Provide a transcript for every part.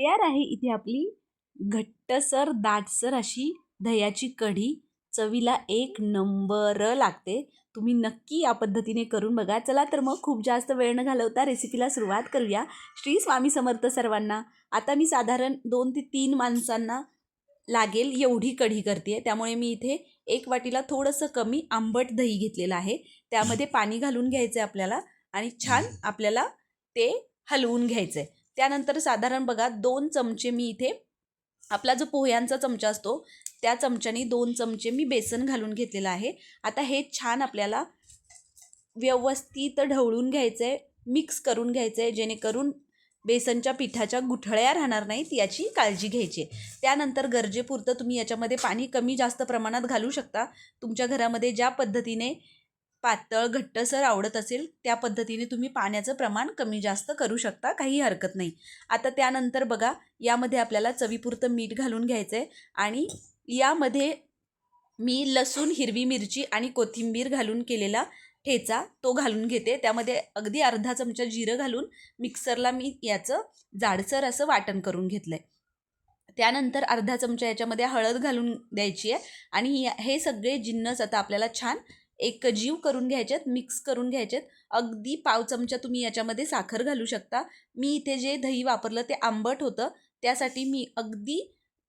तयार आहे. इथे आपली घट्टसर दाटसर अशी दह्याची कढी. चवीला एक नंबर लागते. तुम्ही नक्की या पद्धतीने करून बघा. चला तर मग खूप जास्त वेळ न घालवता रेसिपीला सुरुवात करूया. श्री स्वामी समर्थ सर्वांना. आता मी साधारण दोन ते तीन माणसांना लागेल एवढी कढी करते त्यामुळे मी इथे एक वाटीला थोडंसं कमी आंबट दही घेतलेलं आहे. त्यामध्ये पाणी घालून घ्यायचं आहे आपल्याला आणि छान आपल्याला ते हलवून घ्यायचं आहे त्यानंतर साधारण बघा दोन चमचे मी इथे आपला जो पोह्यांचा चमचा असतो त्या चमच्याने दोन चमचे मी बेसन घालून घेतलेलं आहे. आता हे छान आपल्याला व्यवस्थित ढवळून घ्यायचं आहे मिक्स करून घ्यायचं आहे जेणेकरून बेसनच्या पिठाच्या गुठळ्या राहणार नाहीत याची काळजी घ्यायची आहे. त्यानंतर गरजेपुरतं तुम्ही याच्यामध्ये पाणी कमी जास्त प्रमाणात घालू शकता. तुमच्या घरामध्ये ज्या पद्धतीने पातळ घट्टसर आवडत असेल त्या पद्धतीने तुम्ही पाण्याचं प्रमाण कमी जास्त करू शकता काही हरकत नाही. आता त्यानंतर बघा यामध्ये आपल्याला चवीपुरतं मीठ घालून घ्यायचं आहे आणि यामध्ये मी लसूण हिरवी मिरची आणि कोथिंबीर घालून केलेला ठेचा तो घालून घेते. त्यामध्ये अगदी अर्धा चमचा जिरं घालून मिक्सरला मी याचं जाडसर असं वाटण करून घेतलं आहे त्यानंतर अर्धा चमचा याच्यामध्ये हळद घालून द्यायची आहे आणि हे सगळे जिन्नस आता आपल्याला छान एक जीव करून घ्यायच्यात मिक्स करून घ्यायच्यात. अगदी पाव चमचा तुम्ही याच्यामध्ये साखर घालू शकता. मी इथे जे दही वापरलं ते आंबट होतं. त्यासाठी मी अगदी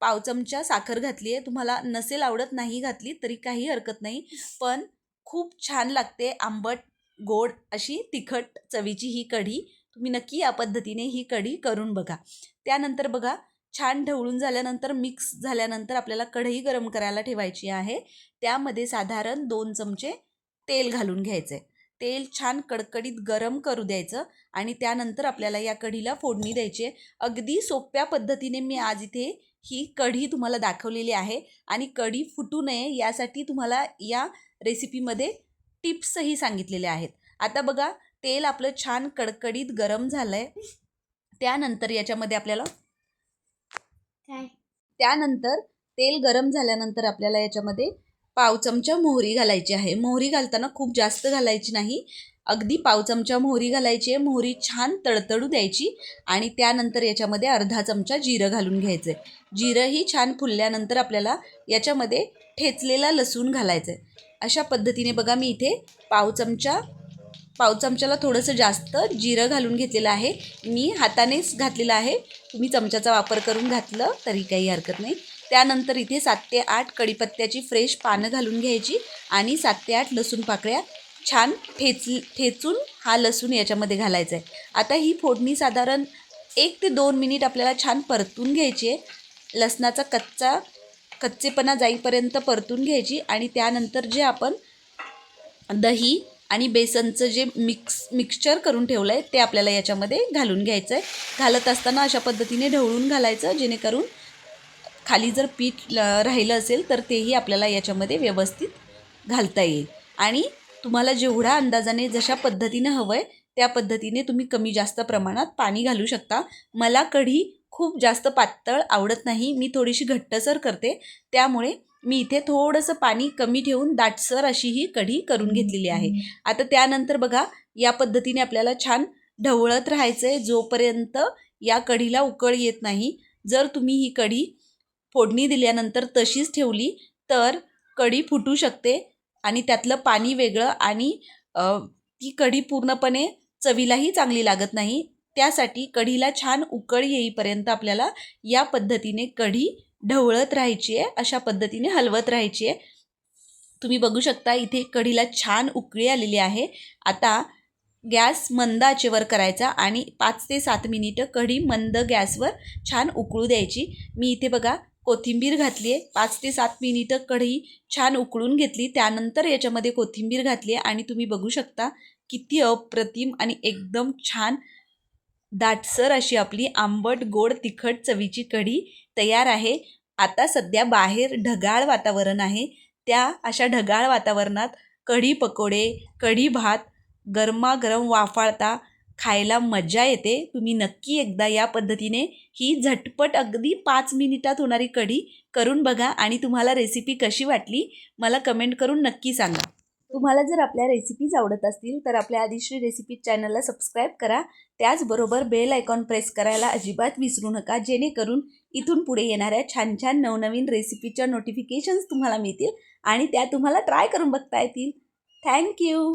पाव चमचा साखर घातली आहे तुम्हाला नसेल आवडत नाही घातली तरी काही हरकत नाही. पण खूप छान लागते आंबट गोड अशी तिखट चवीची ही कढी. तुम्ही नक्की या पद्धतीने ही कढी करून बघा. त्यानंतर बघा छान ढवळून झाल्यानंतर मिक्स झाल्यानंतर आपल्याला कढई गरम करायला ठेवायची आहे. त्यामध्ये साधारण दोन चमचे तेल घालून घ्यायचे तेल छान कडकडीत गरम करू द्यायचं आणि त्यानंतर आपल्याला या कढीला फोडणी द्यायची आहे. अगदी सोप्या पद्धतीने मी आज इथे ही कढी तुम्हाला दाखवलेली आहे आणि कढी फुटू नये यासाठी तुम्हाला या रेसिपीमध्ये टिप्सही सांगितलेल्या आहेत. आता बघा तेल आपलं छान कडकडीत गरम झालं आहे त्यानंतर याच्यामध्ये आपल्याला त्यानंतर तेल गरम झाल्यानंतर आपल्याला याच्यामध्ये पाव चमचा मोहरी घालायची आहे. मोहरी घालताना खूप जास्त घालायची नाही. अगदी पाव चमचा मोहरी घालायची आहे. मोहरी छान तडतडू द्यायची आणि त्यानंतर याच्यामध्ये अर्धा चमचा जिरं घालून घ्यायचं आहे जिरंही छान फुलल्यानंतर आपल्याला याच्यामध्ये ठेचलेला लसूण घालायचं आहे अशा पद्धतीने बघा मी इथे पाव चमचा पाव चमच्याला थोडंसं जास्त जिरं घालून घेतलेलं आहे. मी हातानेच घातलेलं आहे. तुम्ही चमच्याचा वापर करून घातलं तरी काही हरकत नाही. त्यानंतर इथे सात ते आठ कढीपत्त्याची फ्रेश पानं घालून घ्यायची आणि सात ते आठ लसूण पाकळ्या छान ठेच ठेचून हा लसूण याच्यामध्ये घालायचा आहे. आता ही फोडणी साधारण एक ते दोन मिनिट आपल्याला छान परतून घ्यायची आहे. लसणाचा कच्चा कच्चेपणा जाईपर्यंत परतून घ्यायची आणि त्यानंतर जे आपण दही आणि बेसनचं जे मिक्स मिक्सचर करून ठेवलं आहे ते आपल्याला याच्यामध्ये घालून घ्यायचं आहे घालत असताना अशा पद्धतीने ढवळून घालायचं जेणेकरून खाली जर पीठ ल राहिलं असेल तर तेही आपल्याला याच्यामध्ये व्यवस्थित घालता येईल. आणि तुम्हाला जेवढा अंदाजाने जशा पद्धतीनं हवं आहे त्या पद्धतीने तुम्ही कमी जास्त प्रमाणात पाणी घालू शकता. मला कढी खूप जास्त पातळ आवडत नाही. मी थोडीशी घट्टसर करते. त्यामुळे मी इथे थोडंसं पाणी कमी ठेवून दाटसर अशी ही कढी करून घेतलेली आहे. आता त्यानंतर बघा या पद्धतीने आपल्याला छान ढवळत राहायचं आहे जोपर्यंत या कढीला उकळ येत नाही जर तुम्ही ही कढी फोडणी दिल्यानंतर तशीच ठेवली तर कढी फुटू शकते आणि त्यातलं पाणी वेगळं आणि ती कढी पूर्णपणे चवीलाही चांगली लागत नाही. त्यासाठी कढीला छान उकळ येईपर्यंत आपल्याला या पद्धतीने कढी ढवळत राहायची आहे अशा पद्धतीने हलवत राहायची आहे तुम्ही बघू शकता इथे कढीला छान उकळी आलेली आहे. आता गॅस मंद आचेवर करायचा आणि पाच ते सात मिनिटं कढी मंद गॅसवर छान उकळू द्यायची. मी इथे बघा कोथिंबीर घातली आहे पाच ते सात मिनिटं कढी छान उकळून घेतली. त्यानंतर याच्यामध्ये कोथिंबीर घातली आहे आणि तुम्ही बघू शकता किती अप्रतिम आणि एकदम छान दाटसर अशी आपली आंबट गोड तिखट चवीची कढी तयार आहे. आता सध्या बाहेर ढगाळ वातावरण आहे. त्या अशा ढगाळ वातावरणात कढी पकोडे कढी भात गरमागरम वाफाळता खायला मजा येते. तुम्ही नक्की एकदा या पद्धतीने ही झटपट अगदी पाच मिनिटात होणारी कढी करून बघा आणि तुम्हाला रेसिपी कशी वाटली मला कमेंट करून नक्की सांगा. तुम्हाला जर आपल्या रेसिपीज आवडत असतील तर आपल्या आदिश्री रेसिपी चॅनलला सबस्क्राईब करा. त्याचबरोबर बेल आयकॉन प्रेस करायला अजिबात विसरू नका. जेणेकरून इथून पुढे येणाऱ्या छान छान नवनवीन रेसिपीच्या नोटिफिकेशन्स तुम्हाला मिळतील आणि त्या तुम्हाला ट्राय करून बघता येतील. थँक्यू